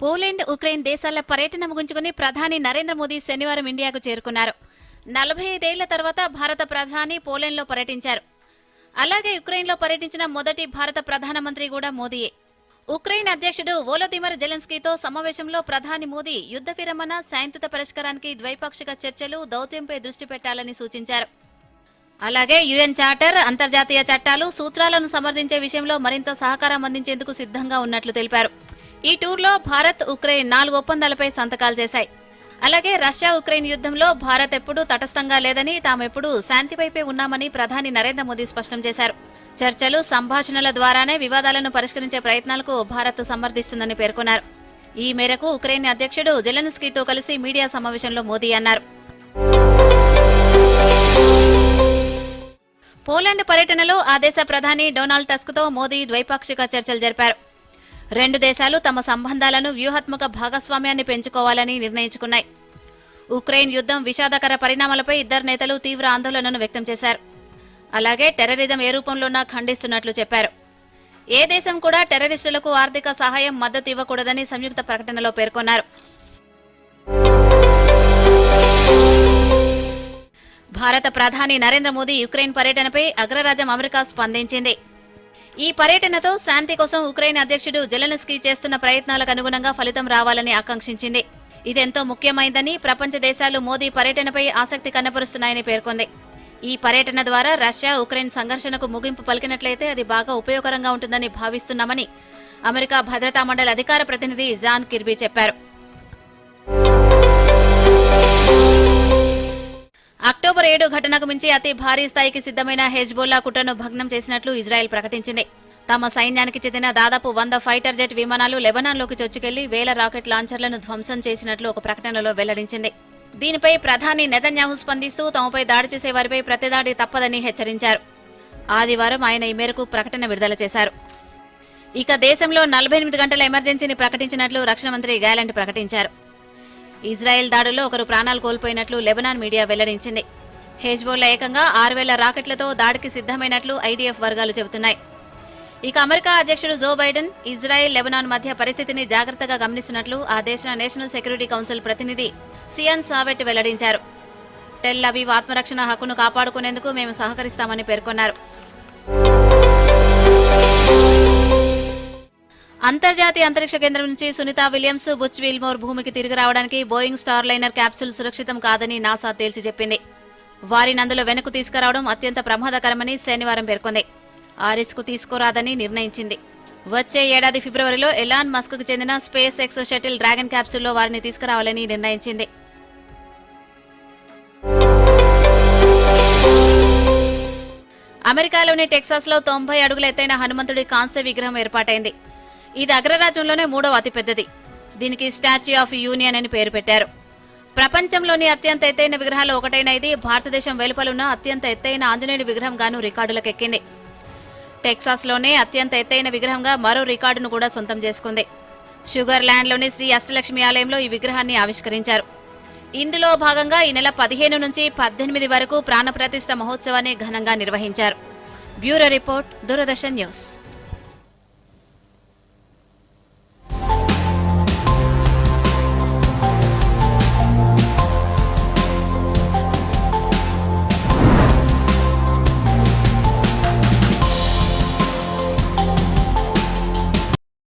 Poland Ukraine దేశాల పర్యటన ముగించుకుని ప్రధాని నరేంద్ర మోదీ శనివారం ఇండియాకు చేరుకున్నారు. నలభై ఐదేళ్ళ తర్వాత భారత ప్రధాని పోలాండ్లో పర్యటించారు. అలాగే ఉక్రెయిన్లో పర్యటించిన మొదటి భారత ప్రధానమంత్రి కూడా మోదీయే. ఉక్రెయిన్ అధ్యక్షుడు వోలోదిమర్ జెలెన్స్కీతో సమావేశంలో ప్రధాని మోదీ యుద్ధ విరమణ శాంతియుత పరిష్కారానికి ద్వైపాక్షిక చర్చలు దౌత్యంపై దృష్టి పెట్టాలని సూచించారు. అలాగే యుఎన్ చార్టర్ అంతర్జాతీయ చట్టాలు సూత్రాలను సమర్థించే విషయంలో మరింత సహకారం అందించేందుకు సిద్ధంగా ఉన్నట్లు తెలిపారు. ఈ టూర్లో భారత్ ఉక్రెయిన్ నాలుగు ఒప్పందాలపై సంతకాలు చేశాయి. అలాగే రష్యా ఉక్రెయిన్ యుద్ధంలో భారత్ ఎప్పుడూ తటస్థంగా లేదని తామెప్పుడూ శాంతివైపే ఉన్నామని ప్రధాని నరేంద్ర మోదీ స్పష్టం చేశారు. చర్చలు సంభాషణల ద్వారానే వివాదాలను పరిష్కరించే ప్రయత్నాలకు భారత్ సమర్థిస్తుందని పేర్కొన్నారు. ఈ మేరకు ఉక్రెయిన్ అధ్యక్షుడు జెలెన్స్కీతో కలిసి మీడియా సమావేశంలో మోదీ అన్నారు. పోలాండ్ పర్యటనలో ఆ దేశ ప్రధాని డొనాల్డ్ టస్క్తో మోదీ ద్వైపాక్షిక చర్చలు జరిపారు. రెండు దేశాలు తమ సంబంధాలను వ్యూహాత్మక భాగస్వామ్యాన్ని పెంచుకోవాలని నిర్ణయించుకున్నాయి. ఉక్రెయిన్ యుద్ధం విషాదకర పరిణామాలపై ఇద్దరు నేతలు తీవ్ర ఆందోళనను వ్యక్తం చేశారు. అలాగే టెర్రరిజం ఏ రూపంలోనా ఖండిస్తున్నట్లు చెప్పారు. ఏ దేశం కూడా టెర్రరిస్టులకు ఆర్థిక సహాయం మద్దతు ఇవ్వకూడదని సంయుక్త ప్రకటనలో పేర్కొన్నారు. భారత ప్రధాని నరేంద్ర మోదీ యుక్రెయిన్ పర్యటనపై అగ్రరాజ్యం అమెరికా స్పందించింది. ఈ పర్యటనతో శాంతి కోసం ఉక్రెయిన్ అధ్యక్షుడు జెలెన్స్కీ చేస్తున్న ప్రయత్నాలకు అనుగుణంగా ఫలితం రావాలని ఆకాంక్షించింది. ఇదెంతో ముఖ్యమైందని ప్రపంచ దేశాలు మోదీ పర్యటనపై ఆసక్తి కనపరుస్తున్నాయని పేర్కొంది. ఈ పర్యటన ద్వారా రష్యా ఉక్రెయిన్ సంఘర్షణకు ముగింపు పలికినట్లయితే అది బాగా ఉపయోగకరంగా ఉంటుందని భావిస్తున్నామని అమెరికా భద్రతా మండలి అధికార ప్రతినిధి జాన్ కిర్బీ చెప్పారు. అక్టోబర్ ఏడు ఘటనకు మించి అతి భారీ స్థాయికి సిద్ధమైన హెజ్బోల్లా కుట్రను భగ్నం చేసినట్లు ఇజ్రాయెల్ ప్రకటించింది. తమ సైన్యానికి చెందిన దాదాపు వంద ఫైటర్ జెట్ విమానాలు లెబనాన్లోకి చొచ్చుకెళ్ళి వేల రాకెట్ లాంచర్లను ధ్వంసం చేసినట్లు ఒక ప్రకటనలో వెల్లడించింది. దీనిపై ప్రధాని నెతన్యాహు స్పందిస్తూ తమపై దాడి చేసే వారిపై ప్రతిదాడి తప్పదని హెచ్చరించారు. ఆదివారం ఆయన ఈ మేరకు ప్రకటన విడుదల చేశారు. ఇక దేశంలో నలభై ఎనిమిది గంటల ఎమర్జెన్సీని ప్రకటించినట్లు రక్షణ మంత్రి గ్యాలంట్ ప్రకటించారు. ఇజ్రాయెల్ దాడుల్లో ఒకరు ప్రాణాలు కోల్పోయినట్లు లెబనాన్ మీడియా వెల్లడించింది. హెజ్బోల్లా ఏకంగా ఆరు వేల రాకెట్లతో దాడికి సిద్ధమైనట్లు ఐడీఎఫ్ వర్గాలు చెబుతున్నాయి. ఇక అమెరికా అధ్యక్షుడు జో బైడెన్ ఇజ్రాయెల్ లెబనాన్ మధ్య పరిస్థితిని జాగ్రత్తగా గమనిస్తున్నట్లు ఆ దేశ నేషనల్ సెక్యూరిటీ కౌన్సిల్ ప్రతినిధి సియన్ సావెట్ వెల్లడించారు. టెల్ అవీవ్ ఆత్మరక్షణ హక్కును కాపాడుకునేందుకు మేము సహకరిస్తామని పేర్కొన్నారు. అంతర్జాతీయ అంతరిక్ష కేంద్రం నుంచి సునీత విలియమ్స్ బుచ్ విల్మోర్ భూమికి తిరిగి రావడానికి బోయింగ్ స్టార్ లైనర్ క్యాప్సూల్ సురక్షితం కాదని నాసా తేల్చి చెప్పింది. వారిని అందులో వెనక్కు తీసుకురావడం అత్యంత ప్రమాదకరమని శనివారం పేర్కొంది. ఆ రిస్క్ తీసుకురాదని నిర్ణయించింది. వచ్చే ఏడాది ఫిబ్రవరిలో ఎలాన్ మస్క్కు చెందిన స్పేస్ ఎక్స్ షటిల్ డ్రాగన్ క్యాప్సూల్లో వారిని తీసుకురావాలని నిర్ణయించింది. అమెరికాలోని టెక్సాస్లో తొంభై అడుగుల ఎత్తైన హనుమంతుడి కాంస్య విగ్రహం ఏర్పాటైంది. ఇది అగ్రరాజ్యంలోనే మూడవ అతిపెద్దది. దీనికి స్టాచ్యూ ఆఫ్ యూనియన్ అని పేరు పెట్టారు. ప్రపంచంలోని అత్యంత ఎత్తైన విగ్రహాలు ఒకటైన ఇది భారతదేశం వెలుపలున్న అత్యంత ఎత్తైన ఆంజనేయుడి విగ్రహంగాను రికార్డులకెక్కింది టెక్సాస్లోనే అత్యంత ఎత్తైన విగ్రహంగా మరో రికార్డును కూడా సొంతం చేసుకుంది. షుగర్ ల్యాండ్లోని శ్రీ అష్టలక్ష్మి ఆలయంలో ఈ విగ్రహాన్ని ఆవిష్కరించారు. ఇందులో భాగంగా ఈ నెల పదిహేను నుంచి పద్దెనిమిది వరకు ప్రాణప్రతిష్ఠ మహోత్సవాన్ని ఘనంగా నిర్వహించారు. Bureau report Doordarshan news.